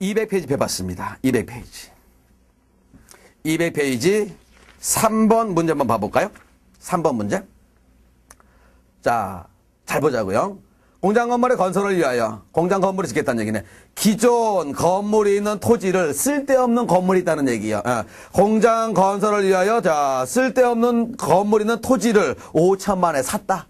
200페이지 펴봤습니다. 200페이지. 200페이지 3번 문제 한번 봐볼까요? 3번 문제. 자, 잘 보자고요. 공장 건물의 건설을 위하여 공장 건물을 짓겠다는 얘기네. 기존 건물이 있는 토지를 쓸데없는 건물이 있다는 얘기야. 어, 공장 건설을 위하여 자 쓸데없는 건물 있는 토지를 5천 만에 샀다.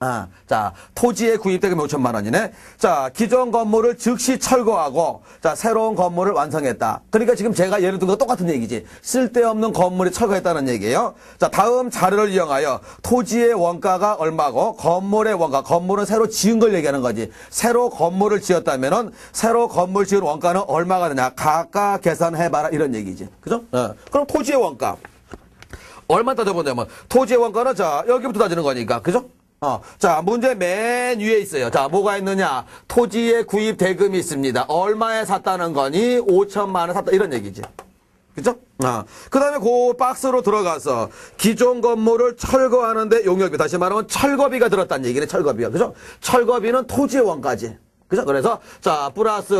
아, 자, 토지의 구입대금이 5천만 원이네. 자, 기존 건물을 즉시 철거하고, 자, 새로운 건물을 완성했다. 그러니까 지금 제가 예를 든 거 똑같은 얘기지. 쓸데없는 건물이 철거했다는 얘기예요. 자, 다음 자료를 이용하여 토지의 원가가 얼마고, 건물의 원가, 건물은 새로 지은 걸 얘기하는 거지. 새로 건물을 지었다면은, 새로 건물 지은 원가는 얼마가 되냐. 각각 계산해봐라. 이런 얘기지. 그죠? 어. 그럼 토지의 원가. 얼마 따져보냐면, 토지의 원가는 자, 여기부터 따지는 거니까. 그죠? 어, 자, 문제 맨 위에 있어요. 자, 뭐가 있느냐? 토지의 구입 대금이 있습니다. 얼마에 샀다는 거니? 5천만 원 샀다. 이런 얘기지. 그죠? 아. 그 다음에 그 박스로 들어가서 기존 건물을 철거하는데 용역비, 다시 말하면 철거비가 들었다는 얘기네, 철거비가. 그죠? 철거비는 토지의 원가지. 그죠? 그래서, 자, 플러스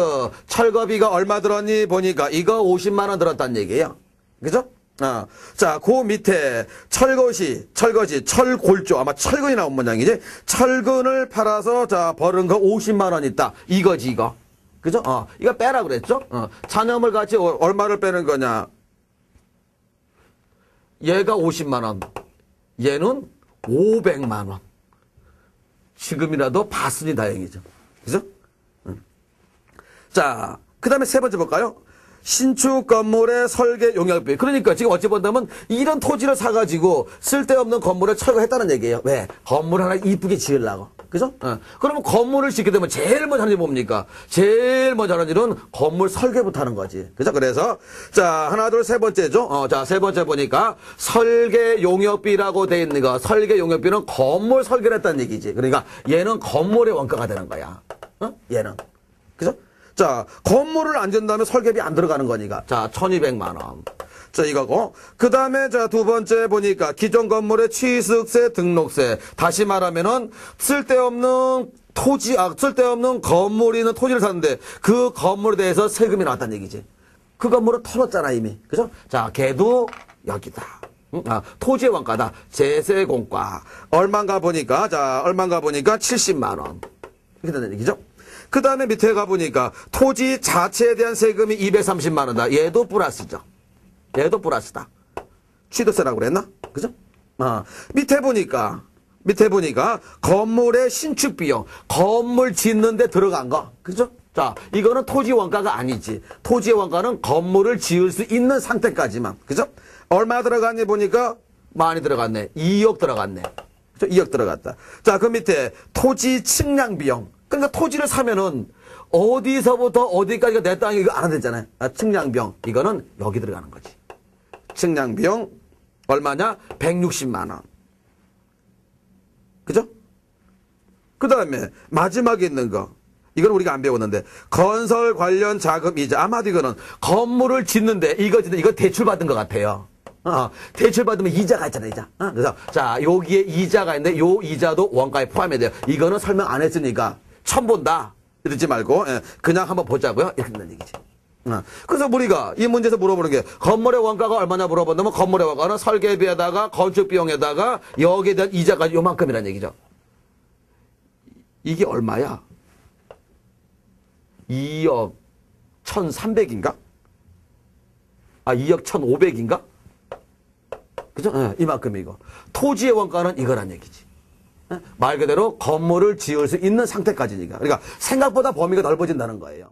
철거비가 얼마 들었니? 보니까 이거 50만원 들었다는 얘기예요. 그죠? 아, 자, 그 밑에 철거시, 철거지, 철골조, 아마 철근이 나온 모양이지. 철근을 팔아서 자 벌은 거 50만 원 있다. 이거지 이거. 그죠? 어, 이거 빼라 그랬죠? 어, 잔여물 같이 어- 얼마를 빼는 거냐? 얘가 50만 원, 얘는 500만 원. 지금이라도 봤으니 다행이죠. 그죠? 응. 자, 그 다음에 세 번째 볼까요? 신축 건물의 설계 용역비. 그러니까 지금 어찌 본다면 이런 토지를 사가지고 쓸데없는 건물을 철거했다는 얘기예요. 왜? 건물 하나 이쁘게 지으려고. 그죠? 어. 그러면 건물을 짓게 되면 제일 먼저 하는 일이 뭡니까? 제일 먼저 하는 일은 건물 설계부터 하는 거지. 그죠? 그래서, 자, 하나, 둘, 세 번째죠? 어, 자, 세 번째 보니까 설계 용역비라고 돼 있는 거. 설계 용역비는 건물 설계를 했다는 얘기지. 그러니까 얘는 건물의 원가가 되는 거야. 어? 얘는. 그죠? 자, 건물을 안 준다면 설계비 안 들어가는 거니까. 자, 1200만 원. 자, 이거고. 그 다음에, 자, 두 번째 보니까 기존 건물의 취득세, 등록세. 다시 말하면은 쓸데없는 토지, 아, 쓸데없는 건물이 있는 토지를 샀는데 그 건물에 대해서 세금이 나왔다는 얘기지. 그 건물을 털었잖아, 이미. 그죠? 자, 걔도 여기다. 응? 아, 토지의 원가다. 제세공과. 얼마인가 보니까, 자, 얼마인가 보니까 70만원. 이렇게 되는 얘기죠. 그 다음에 밑에 가보니까 토지 자체에 대한 세금이 230만 원이다. 얘도 플러스죠. 얘도 플러스다. 취득세라고 그랬나? 그죠? 아, 밑에 보니까, 밑에 보니까 건물의 신축 비용, 건물 짓는데 들어간 거. 그죠? 자, 이거는 토지 원가가 아니지. 토지의 원가는 건물을 지을 수 있는 상태까지만. 그죠? 얼마 들어갔니 보니까 많이 들어갔네. 2억 들어갔네. 그죠? 2억 들어갔다. 자, 그 밑에 토지 측량 비용. 그러니까 토지를 사면은 어디서부터 어디까지가 내 땅이 이거 알아야 되잖아요. 아, 측량 비용. 이거는 여기 들어가는 거지. 측량 비용 얼마냐? 160만 원. 그죠? 그 다음에 마지막에 있는 거. 이건 우리가 안 배웠는데 건설 관련 자금 이자 아마도 이거는 건물을 짓는데 이거 짓는 이거 대출 받은 것 같아요. 어, 대출 받으면 이자가 있잖아요, 이자. 어, 그래서 자 여기에 이자가 있는데 요 이자도 원가에 포함이 돼요. 이거는 설명 안 했으니까 처음 본다 이러지 말고 예, 그냥 한번 보자고요. 이렇게 된다는 얘기지. 어, 그래서 우리가 이 문제에서 물어보는 게 건물의 원가가 얼마나 물어본다면 건물의 원가는 설계비에다가 건축 비용에다가 여기에 대한 이자가 요만큼이라는 얘기죠. 이게 얼마야? 2억 1,300인가? 아, 2억 1,500인가? 그죠? 예, 이만큼이고. 토지의 원가는 이거란 얘기지. 예? 말 그대로 건물을 지을 수 있는 상태까지니까. 그러니까 생각보다 범위가 넓어진다는 거예요.